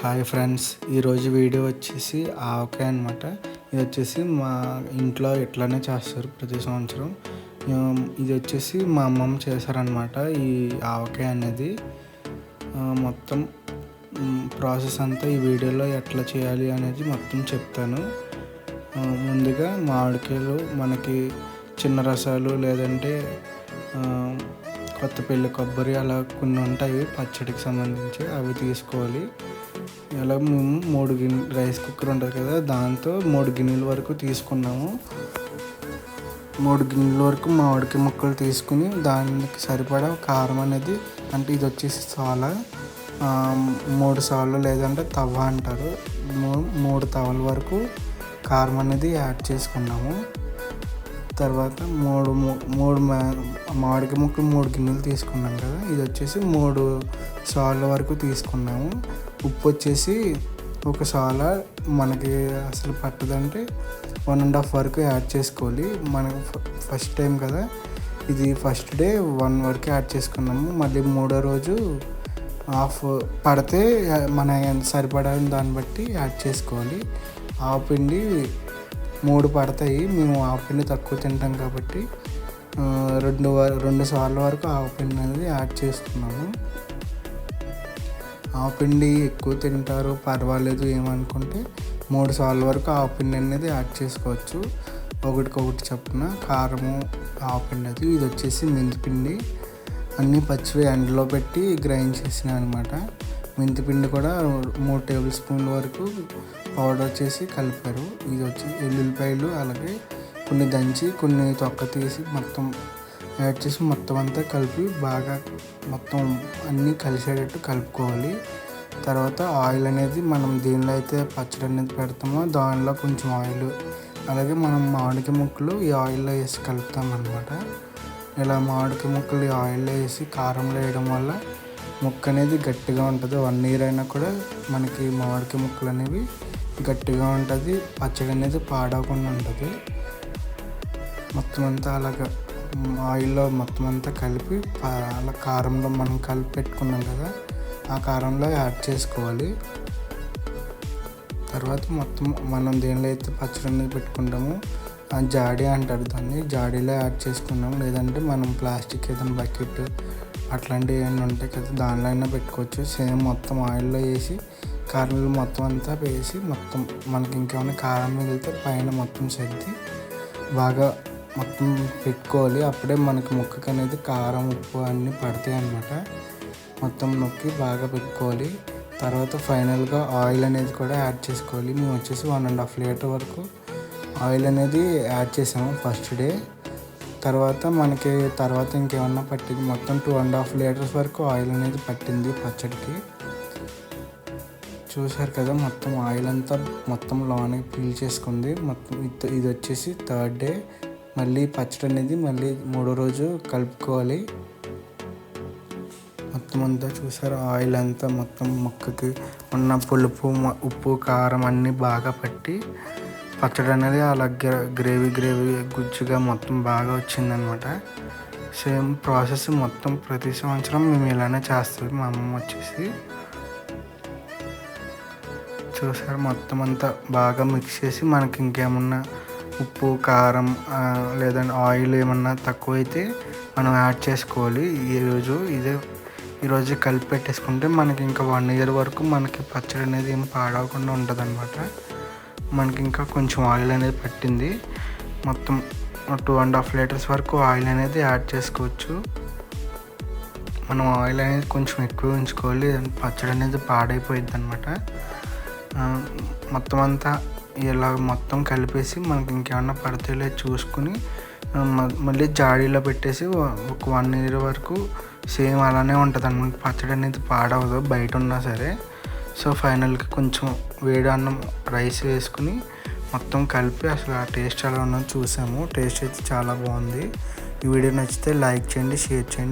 Hi friends ఈరోజు video వచ్చేసి ఆవకాయ అనమాట ఇది వచ్చేసి మా ఇంట్లో ఇట్లానే చేస్తారు ప్రతి సంవత్సరం. ఇది వచ్చేసి మా అమ్మమ్మ చేశారనమాట ఈ ఆవకాయ అనేది. మొత్తం ప్రాసెస్ అంతా ఈ వీడియోలో ఎట్లా చేయాలి అనేది మొత్తం చెప్తాను. ముందుగా మామిడికాయలు మనకి చిన్న రసాలు లేదంటే కొత్త పెళ్ళి కొబ్బరి అలా కొన్ని ఉంటాయి పచ్చడికి సంబంధించి అవి తీసుకోవాలి. ఇలా మేము మూడు గిన్నె రైస్ కుక్కర్ ఉంటుంది కదా దాంతో మూడు గిన్నెల వరకు తీసుకున్నాము. మూడు గిన్నెల వరకు మామిడికి ముక్కలు తీసుకుని దానికి సరిపడా కారం అనేది అంటే ఇది వచ్చేసి సాల మూడు సార్లు లేదంటే తవ్వ అంటారు. మూడు తవల వరకు కారం అనేది యాడ్ చేసుకున్నాము. తర్వాత మూడు మూడు మామిడికి ముక్కలు మూడు గిన్నెలు తీసుకున్నాం కదా ఇది వచ్చేసి మూడు సార్ల వరకు తీసుకున్నాము. ఉప్పు వచ్చేసి ఒక సాలా మనకి అసలు పట్టదంటే వన్ అండ్ హాఫ్ వరకు యాడ్ చేసుకోవాలి. మనకు ఫస్ట్ టైం కదా ఇది ఫస్ట్ డే వన్ వరకు యాడ్ చేసుకున్నాము. మళ్ళీ మూడో రోజు హాఫ్ పడితే మన ఎంత సరిపడా దాన్ని బట్టి యాడ్ చేసుకోవాలి. ఆ పిండి మూడు పడతాయి. మేము ఆ పిండి తక్కువ తింటాం కాబట్టి రెండు వ- రెండు సార్లు వరకు ఆ పిండి అనేది యాడ్ చేసుకున్నాము. పిండి ఎక్కువ తింటారు పర్వాలేదు ఏమనుకుంటే మూడు సార్లు వరకు ఆవు పిండి అనేది యాడ్ చేసుకోవచ్చు. ఒకటికొకటి చప్పున కారము ఆవు పిండి అది ఇది వచ్చేసి మెంతిపిండి అన్నీ పచ్చివి ఎండలో పెట్టి గ్రైండ్ చేసిన అనమాట మెంతిపిండి కూడా మూడు టేబుల్ స్పూన్ల వరకు పౌడర్ చేసి కలిపారు. ఇది వచ్చి ఎల్లుల్లిపాయలు అలాగే కొన్ని దంచి కొన్ని తొక్క తీసి మొత్తం యాడ్ చేసి మొత్తం అంతా కలిపి బాగా మొత్తం అన్నీ కలిసేటట్టు కలుపుకోవాలి. తర్వాత ఆయిల్ అనేది మనం దేనిలో అయితే పచ్చడి అనేది పెడతామో దానిలో కొంచెం ఆయిల్. అలాగే మనం మామిడికాయ ముక్కలు ఈ ఆయిల్లో వేసి కలుపుతాం అనమాట ఇలా మామిడికాయ ముక్కలు ఈ ఆయిల్లో వేసి కారంలో వేయడం వల్ల ముక్క అనేది గట్టిగా ఉంటుంది. వన్ ఇయర్ అయినా కూడా మనకి మామిడికాయ ముక్కలు అనేవి గట్టిగా ఉంటుంది. పచ్చడి అనేది పాడవకుండా ఉంటుంది. మొత్తం అంతా అలాగా ఆయిల్లో మొత్తం అంతా కలిపి అలా కారంలో మనం కలిపి పెట్టుకున్నాం కదా ఆ కారంలో యాడ్ చేసుకోవాలి. తర్వాత మొత్తం మనం దేనిలో అయితే పచ్చడి అనేది పెట్టుకుంటామో ఆ జాడీ అంటారు దాన్ని జాడీలో యాడ్ చేసుకున్నాం. లేదంటే మనం ప్లాస్టిక్ ఏదైనా బకెట్ అట్లాంటివి ఏమైనా ఉంటాయి కదా దానిలో అయినా పెట్టుకోవచ్చు. సేమ్ మొత్తం ఆయిల్లో వేసి కారంలో మొత్తం అంతా వేసి మొత్తం మనకి ఇంకేమైనా కారం మిగిలితే పైన మొత్తం సర్ది బాగా మొత్తం పెట్టుకోవాలి అప్పుడే మనకి ముక్కకి అనేది కారం ఉప్పు అన్నీ పడతాయి అన్నమాట. మొత్తం నొక్కి బాగా పెట్టుకోవాలి తర్వాత ఫైనల్గా ఆయిల్ అనేది కూడా యాడ్ చేసుకోవాలి. మేము వచ్చేసి వన్ అండ్ హాఫ్ లీటర్ వరకు ఆయిల్ అనేది యాడ్ చేసాము ఫస్ట్ డే. తర్వాత మనకి తర్వాత ఇంకేమన్నా పట్టింది. మొత్తం టూ అండ్ హాఫ్ లీటర్స్ వరకు ఆయిల్ అనేది పట్టింది పచ్చడికి. చూశారు కదా మొత్తం ఆయిల్ అంతా మొత్తం లోనికి పీల్ చేసుకుంది. మొత్తం ఇది ఇది వచ్చేసి థర్డ్ డే. మళ్ళీ పచ్చడి అనేది మళ్ళీ మూడో రోజు కలుపుకోవాలి. మొత్తం అంతా చూసారు? ఆయిల్ అంతా మొత్తం మొక్కకి ఉన్న పులుపు ఉప్పు కారం అన్నీ బాగా పట్టి పచ్చడి అనేది అలా గ్రేవీ గ్రేవీ గుజ్జుగా మొత్తం బాగా వచ్చిందనమాట. సేమ్ ప్రాసెస్ మొత్తం ప్రతి సంవత్సరం మేము ఇలానే చేస్తాం. మా అమ్మమ్మ వచ్చేసి చూసారు? మొత్తం అంతా బాగా మిక్స్ చేసి మనకి ఇంకేమన్నా ఉప్పు కారం లేదంటే ఆయిల్ ఏమన్నా తక్కువైతే మనం యాడ్ చేసుకోవాలి. ఈరోజు ఇదే ఈరోజు కలిపి పెట్టేసుకుంటే మనకి ఇంకా వన్ ఇయర్ వరకు మనకి పచ్చడి అనేది ఏం పాడవకుండా ఉంటుంది అనమాట మనకి ఇంకా కొంచెం ఆయిల్ అనేది పట్టింది. మొత్తం టూ అండ్ హాఫ్ లీటర్స్ వరకు ఆయిల్ అనేది యాడ్ చేసుకోవచ్చు. మనం ఆయిల్ అనేది కొంచెం ఎక్కువ ఉంచుకోవాలి. పచ్చడి అనేది పాడైపోయింది అనమాట మొత్తం అంతా ఇలా మొత్తం కలిపేసి మనకి ఇంకేమన్నా పడితే లేదు చూసుకుని మ- మళ్ళీ జాడీలో పెట్టేసి ఒక వన్ ఇయర్ వరకు సేమ్ అలానే ఉంటుంది అనమాట పచ్చడి అనేది పాడవదు బయట ఉన్నా సరే. సో ఫైనల్కి కొంచెం వేడి అన్నం రైస్ వేసుకుని మొత్తం కలిపి అసలు ఆ టేస్ట్ ఎలా ఉన్నదో చూసాము. టేస్ట్ అయితే చాలా బాగుంది. ఈ వీడియో నచ్చితే లైక్ చేయండి షేర్ చేయండి.